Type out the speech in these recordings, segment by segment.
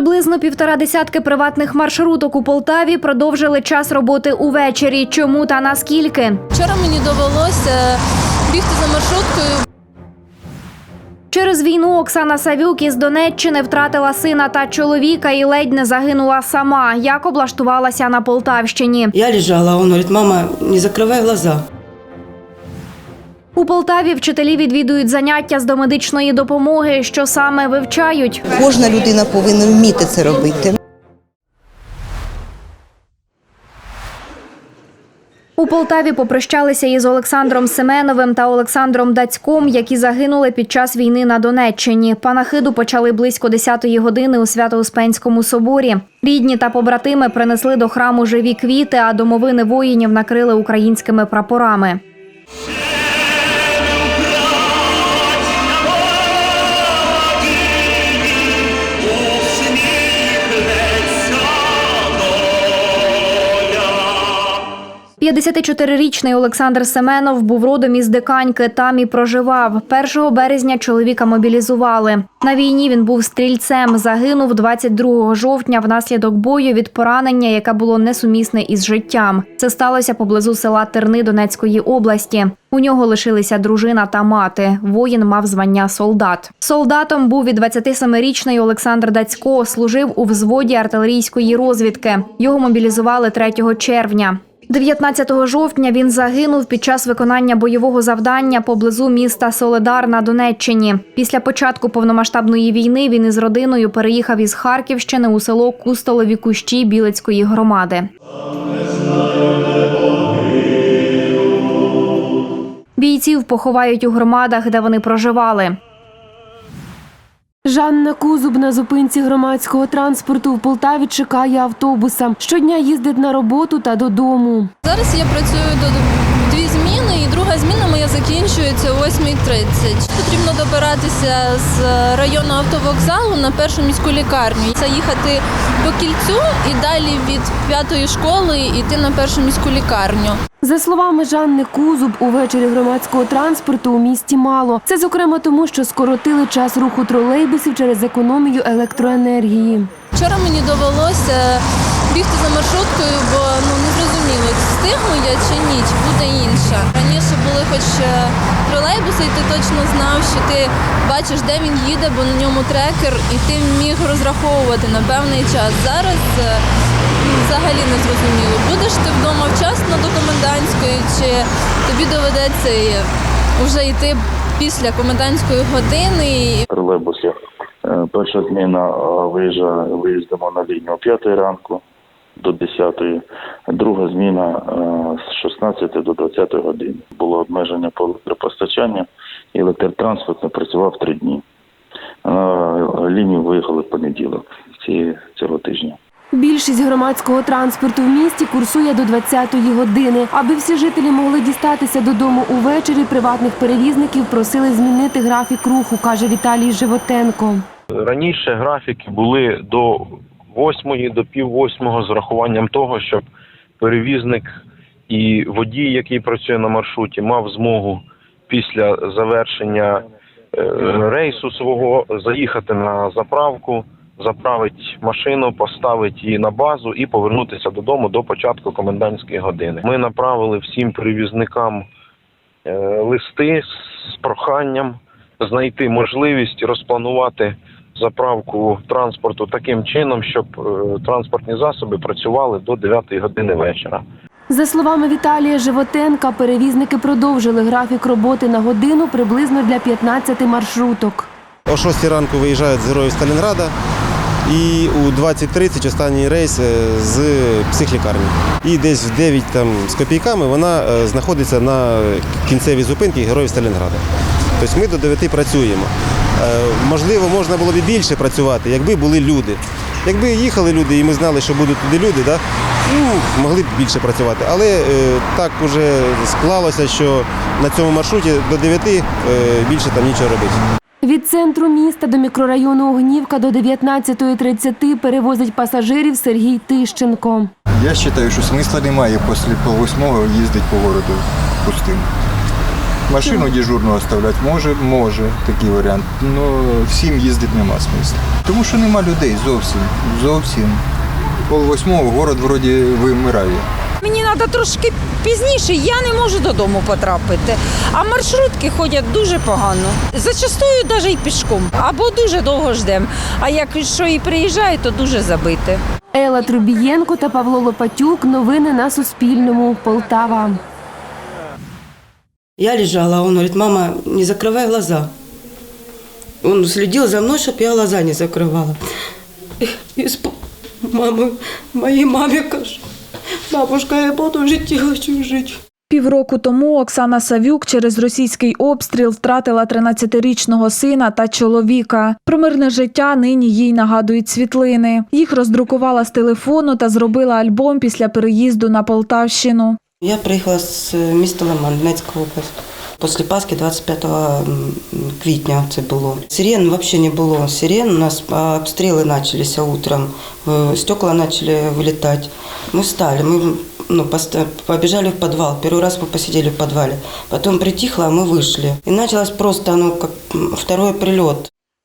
Приблизно півтора десятки приватних маршруток у Полтаві продовжили час роботи увечері. Чому та наскільки? Вчора мені довелося бігти за маршруткою. Через війну Оксана Савюк із Донеччини втратила сина та чоловіка і ледь не загинула сама. Як облаштувалася на Полтавщині? Я лежала, он говорит, мама, не закрывай глаза. У Полтаві вчителі відвідують заняття з домедичної допомоги, що саме вивчають. Кожна людина повинна вміти це робити. У Полтаві попрощалися із Олександром Семеновим та Олександром Дацьком, які загинули під час війни на Донеччині. Панахиду почали близько 10-ї години у Свято-Успенському соборі. Рідні та побратими принесли до храму живі квіти, а домовини воїнів накрили українськими прапорами. – 54-річний Олександр Семенов був родом із Диканьки, там і проживав. 1 березня чоловіка мобілізували. На війні він був стрільцем. Загинув 22 жовтня внаслідок бою від поранення, яке було несумісне із життям. Це сталося поблизу села Терни Донецької області. У нього лишилися дружина та мати. Воїн мав звання солдат. Солдатом був і 27-річний Олександр Дацько. Служив у взводі артилерійської розвідки. Його мобілізували 3 червня. 19 жовтня він загинув під час виконання бойового завдання поблизу міста Соледар на Донеччині. Після початку повномасштабної війни він із родиною переїхав із Харківщини у село Кустолові Кущі Білицької громади. Бійців поховають у громадах, де вони проживали. Жанна Кузуб на зупинці громадського транспорту в Полтаві чекає автобуса. Щодня їздить на роботу та додому. Зараз я працюю до дві зміни, і друга зміна моя закінчується о 8.30. Потрібно добиратися з району автовокзалу на першу міську лікарню. Це їхати по кільцю і далі від п'ятої школи йти на першу міську лікарню. За словами Жанни Кузуб, увечері громадського транспорту у місті мало. Це зокрема тому, що скоротили час руху тролейбусів через економію електроенергії. Вчора мені довелося бігти за маршруткою, бо встигну чи ні, чи буде інша. Раніше були хоч е, тролейбуси, і ти точно знав, що ти бачиш, де він їде, бо на ньому трекер, і ти міг розраховувати на певний час. Зараз е, ну, взагалі не зрозуміло. Будеш ти вдома вчасно до комендантської, чи тобі доведеться е, вже йти після комендантської години. Е, Перша зміна виїжджа, виїздимо на лінію о 5 ранку до 10. Друга зміна е, з 16 до 20 години. Було обмеження по електропостачанню і електротранспорт не працював три дні. На лінію виїхали в понеділок цього тижня. Більшість громадського транспорту в місті курсує до 20-ї години. Аби всі жителі могли дістатися додому увечері, приватних перевізників просили змінити графік руху, каже Віталій Животенко. Раніше графіки були до восьмої, до пів восьмого з врахуванням того, щоб перевізник і водій, який працює на маршруті, мав змогу після завершення е, рейсу свого заїхати на заправку, заправити машину, поставити її на базу і повернутися додому до початку комендантської години. Ми направили всім перевізникам е, листи з проханням знайти можливість розпланувати заправку транспорту таким чином, щоб е, транспортні засоби працювали до 9 години вечора. За словами Віталія Животенка, перевізники продовжили графік роботи на годину приблизно для 15 маршруток. О 6 ранку виїжджають з героїв Сталінграда і у 20.30 останній рейс е, з психлікарні. І десь в 9 там, з копійками вона е, знаходиться на кінцевій зупинці героїв Сталінграда. Тобто ми до 9 працюємо. Е, Можливо, можна було б і більше працювати, якби були люди. Якби їхали люди і ми знали, що будуть туди люди, да, ну, могли б більше працювати. Але е, так вже склалося, що на цьому маршруті до 9 е, більше там нічого робити. Від центру міста до мікрорайону Огнівка до 19.30 перевозить пасажирів Сергій Тищенко. Я вважаю, що смисла немає після по восьмого їздити по городу пустим. Машину дежурну оставляти може, може такий варіант. але всім їздити нема смисла. Тому що нема людей зовсім. Зовсім. Пол восьмого город вроді вимирає. Мені треба трошки пізніше, я не можу додому потрапити. А маршрутки ходять дуже погано. Зачастую навіть і пішком. Або дуже довго ждемо. А як що і приїжджає, то дуже забите. Ела Трубієнко та Павло Лопатюк. Новини на Суспільному. Полтава. Я лежала, а он говорит, мама, не закрывай глаза. Он следил за мной, чтобы я глаза не закрывала. И спо- мамы, моей маме кажу, бабушка, я буду жить, я хочу жить. Півроку тому Оксана Савюк через російський обстріл втратила 13-річного сина та чоловіка. Про мирне життя нині їй нагадують світлини. Їх роздрукувала з телефону та зробила альбом після переїзду на Полтавщину. Я приїхала з міста Лиман, Донецька область. Після Пасхи 25 м, квітня це було. Сирен взагалі не було. Сирен у нас а, обстріли почалися утром. Е, Стекла почали вилітати. Ми встали, ми ну, поста- побежали в подвал. Первый раз мы посидели в подвале. Потом притихло, а мы вышли. И началось просто, ну, как м, второй прилет.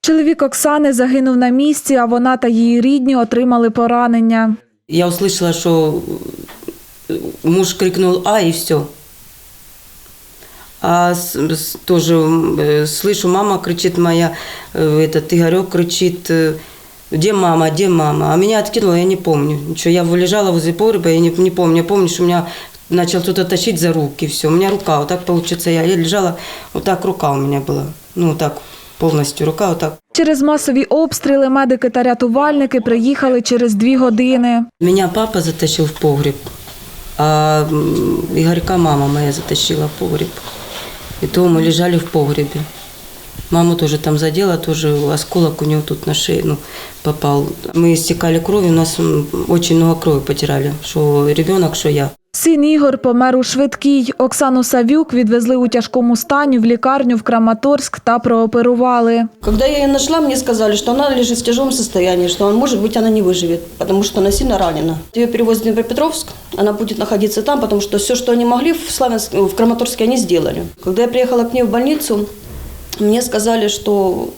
Чоловік Оксани загинув на місці, а вона та її рідні отримали поранення. Я услышала, что муж крикнул «А!» и все. А с- с- тоже э, слышу, мама кричит моя, э, этот Игорек кричит, э, где мама, где мама? А меня откинуло, я не помню. Ничего, я лежала возле погреба, я не, не помню. Я помню, что меня начал кто-то тащить за руки, все. У меня рука, вот так получится, я, я лежала, вот так рука у меня была. Ну, вот так полностью рука, вот так. Через масові обстріли медики та рятувальники приїхали через дві години. Меня папа затащил в погреб, а Игорька мама моя затащила в погреб. И то мы лежали в погребе. Маму тоже там задела, тоже осколок у него тут на шее ну, попал. Мы истекали кровью, у нас очень много крови потеряли, что ребенок, что я. Син Ігор помер у швидкій. Оксану Савюк відвезли у тяжкому стані в лікарню в Краматорськ та прооперували. Когда я ее нашла, мне сказали, что она лежит в тяжелом состоянии, что может быть она не выживет, потому что она сильно ранена. Ее перевозят в Днепропетровск, она будет находиться там, потому что все, что они могли в, Славянск, в Краматорске, они сделали. Когда я приехала к ней в больницу, мне сказали, что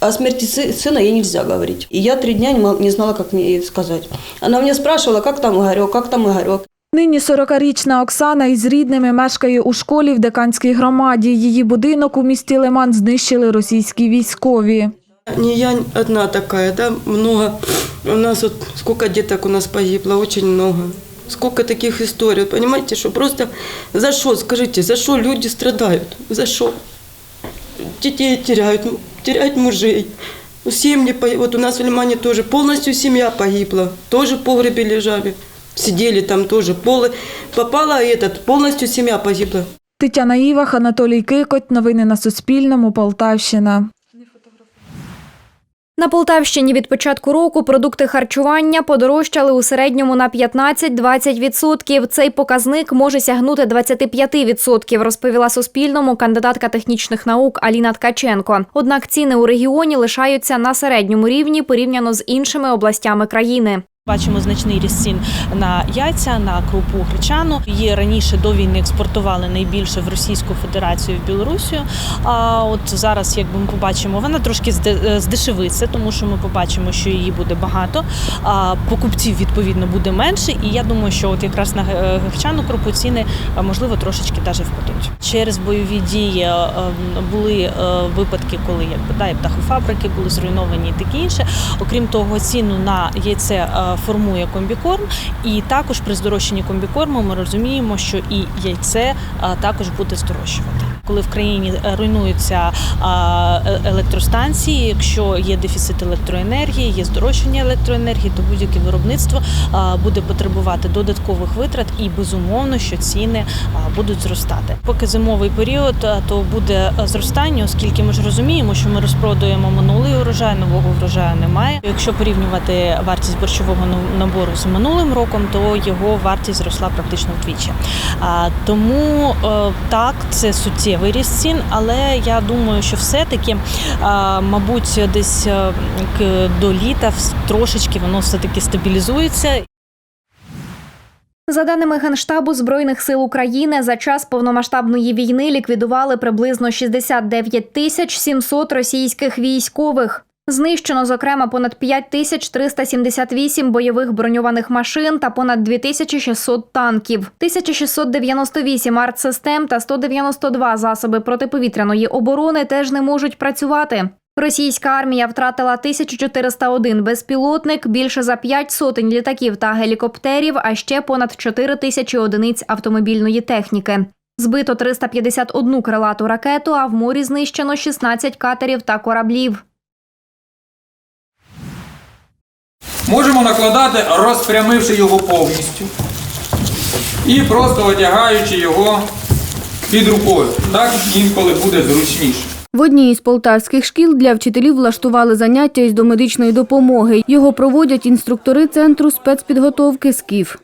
о смерти сы- сына ей нельзя говорить. И я три дня не, мог- не знала, как мне ей сказать. Она меня спрашивала, как там Игорек, как там Игорек. Нині 40-річна Оксана із рідними мешкає у школі в Деканській громаді. Її будинок у місті Лиман знищили російські військові. Не я одна такая, да, много. У нас вот сколько деток у нас погибло, очень много. Сколько таких историй, понимаете, что просто за что, скажите, за что люди страдают, за что? Детей теряют, теряют мужей. Семьи, вот у нас в Лимане тоже полностью семья погибла, тоже в погребе лежали, сидели там тоже, полы, попала этот, полностью семья погибла. Тетяна Івах, Анатолій Кикоть. Новини на Суспільному. Полтавщина. На Полтавщині від початку року продукти харчування подорожчали у середньому на 15-20%. Цей показник може сягнути 25%, розповіла Суспільному кандидатка технічних наук Аліна Ткаченко. Однак ціни у регіоні лишаються на середньому рівні порівняно з іншими областями країни. Бачимо значний ріст цін на яйця, на крупу гречану. Її раніше до війни експортували найбільше в Російську Федерацію в Білорусію. А от зараз, якби ми побачимо, вона трошки е, здешевиться, тому що ми побачимо, що її буде багато. А покупців відповідно буде менше. І я думаю, що от якраз на е, гречану крупу ціни е, можливо трошечки даже впадуть. Через бойові дії були випадки, коли якби да, птахофабрики були зруйновані і таке інше. Окрім того, ціну на яйце формує комбікорм, і також при здорожчанні комбікорму ми розуміємо, що і яйце також буде здорожчувати. Коли в країні е, руйнуються е- електростанції, якщо є дефіцит електроенергії, є здорожчання електроенергії, то будь-яке виробництво буде потребувати додаткових витрат і безумовно, що ціни будуть зростати. Поки зимовий період, то буде зростання, оскільки ми ж розуміємо, що ми розпродуємо минулий урожай, нового врожаю немає. Якщо порівнювати вартість борщового набору з минулим роком, то його вартість зросла практично вдвічі. Тому е, так, це суттєвий ріст цін, але я думаю, що все-таки, мабуть, десь е, до літа трошечки воно все таки стабілізується. За даними Генштабу Збройних сил України, за час повномасштабної війни ліквідували приблизно 69 тисяч 700 російських військових. Знищено, зокрема, понад 5 тисяч бойових броньованих машин та понад 2600 танків, 1698 артсистем та 192 засоби протиповітряної оборони теж не можуть працювати. Російська армія втратила 1401 безпілотник, більше за 5 сотень літаків та гелікоптерів, а ще понад 4 тисячі одиниць автомобільної техніки. Збито 351 крилату ракету, а в морі знищено 16 катерів та кораблів. Можемо накладати, розпрямивши його повністю і просто одягаючи його під рукою. Так інколи буде зручніше. В одній із полтавських шкіл для вчителів влаштували заняття із домедичної допомоги. Його проводять інструктори центру спецпідготовки СКІФ.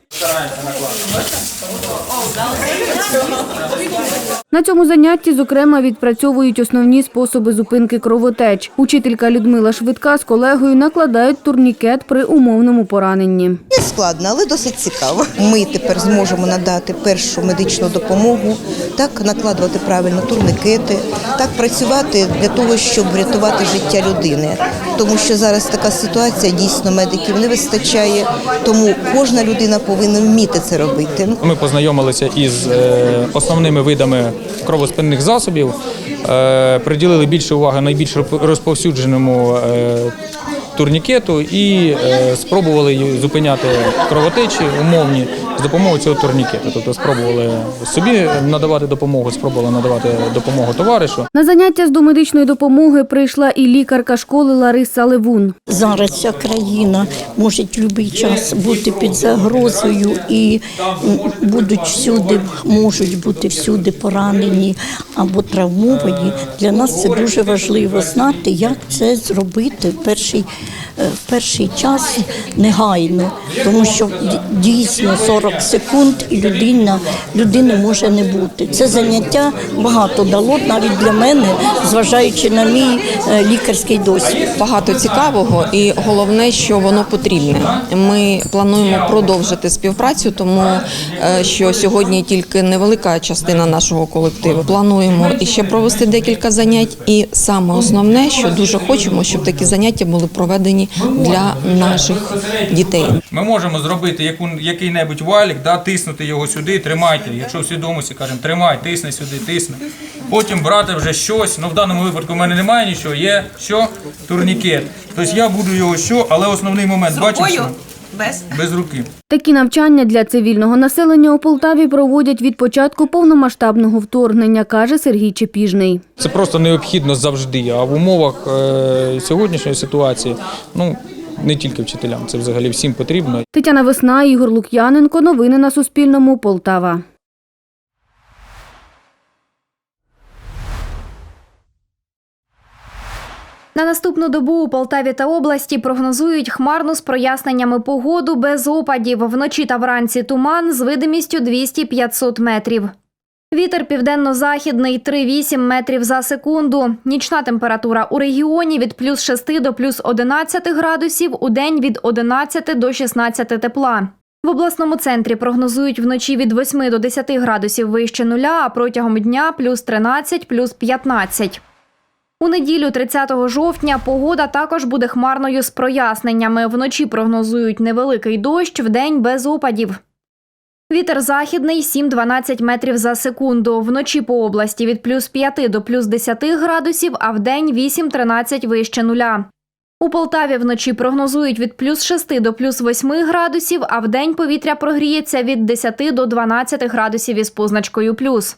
На цьому занятті, зокрема, відпрацьовують основні способи зупинки кровотеч. Учителька Людмила Швидка з колегою накладають турнікет при умовному пораненні. Не складно, але досить цікаво. Ми тепер зможемо надати першу медичну допомогу, так накладувати правильно турникети, так працювати для того, щоб врятувати життя людини. Тому що зараз така ситуація дійсно медиків не вистачає, тому кожна людина повинна вміти це робити. Ми познайомилися із е, основними видами кровоспинних засобів, е, приділили більше уваги найбільш розповсюдженому е, турнікету і е, спробували зупиняти кровотечі умовні з допомогою цього турнікету. Тобто спробували собі надавати допомогу, спробували надавати допомогу товаришу. На заняття з домедичної допомоги прийшла і лікарка школи Лариса Левун. Зараз вся країна може в будь-який час бути під загрозою і будуть всюди, можуть бути всюди поранені або травмовані. Для нас це дуже важливо знати, як це зробити в перший, е, в перший час негайно, тому що дійсно 40 секунд і людина, людини може не бути. Це заняття багато дало навіть для мене, зважаючи на мій е, лікарський досвід. багато цікавого, і головне, що воно потрібне. Ми плануємо продовжити співпрацю, тому е, що сьогодні тільки невелика частина нашого колективу. Плануємо іще провести декілька занять. І саме основне, що дуже хочемо, щоб такі заняття були проведені для наших дітей. Ми можемо зробити яку, який-небудь валік, да, тиснути його сюди, тримайте. Якщо в свідомості кажемо, тримай, тисни сюди, тисни. Потім брати вже щось. Ну в даному випадку в мене немає нічого, є що? Турнікет. Тобто я буду його що, але основний момент бачиш, що? Без. без руки. Такі навчання для цивільного населення у Полтаві проводять від початку повномасштабного вторгнення, каже Сергій Чепіжний. Це просто необхідно завжди. А в умовах е, сьогоднішньої ситуації, ну не тільки вчителям, це взагалі всім потрібно. Тетяна Весна, Ігор Лук'яненко. Новини на Суспільному. Полтава. На наступну добу у Полтаві та області прогнозують хмарну з проясненнями погоду без опадів. Вночі та вранці туман з видимістю 200-500 метрів. Вітер південно-західний 3,8 метрів за секунду. Нічна температура у регіоні від плюс 6 до плюс 11 градусів, у день від 11 до 16 тепла. В обласному центрі прогнозують вночі від 8 до 10 градусів вище нуля, а протягом дня плюс 13, плюс 15. У неділю, 30 жовтня, погода також буде хмарною з проясненнями. Вночі прогнозують невеликий дощ, вдень без опадів. Вітер західний 7-12 метрів за секунду. Вночі по області від плюс 5 до плюс 10 градусів, а в день 8-13 вище нуля. У Полтаві вночі прогнозують від плюс 6 до плюс 8 градусів, а в день повітря прогріється від 10 до 12 градусів із позначкою плюс.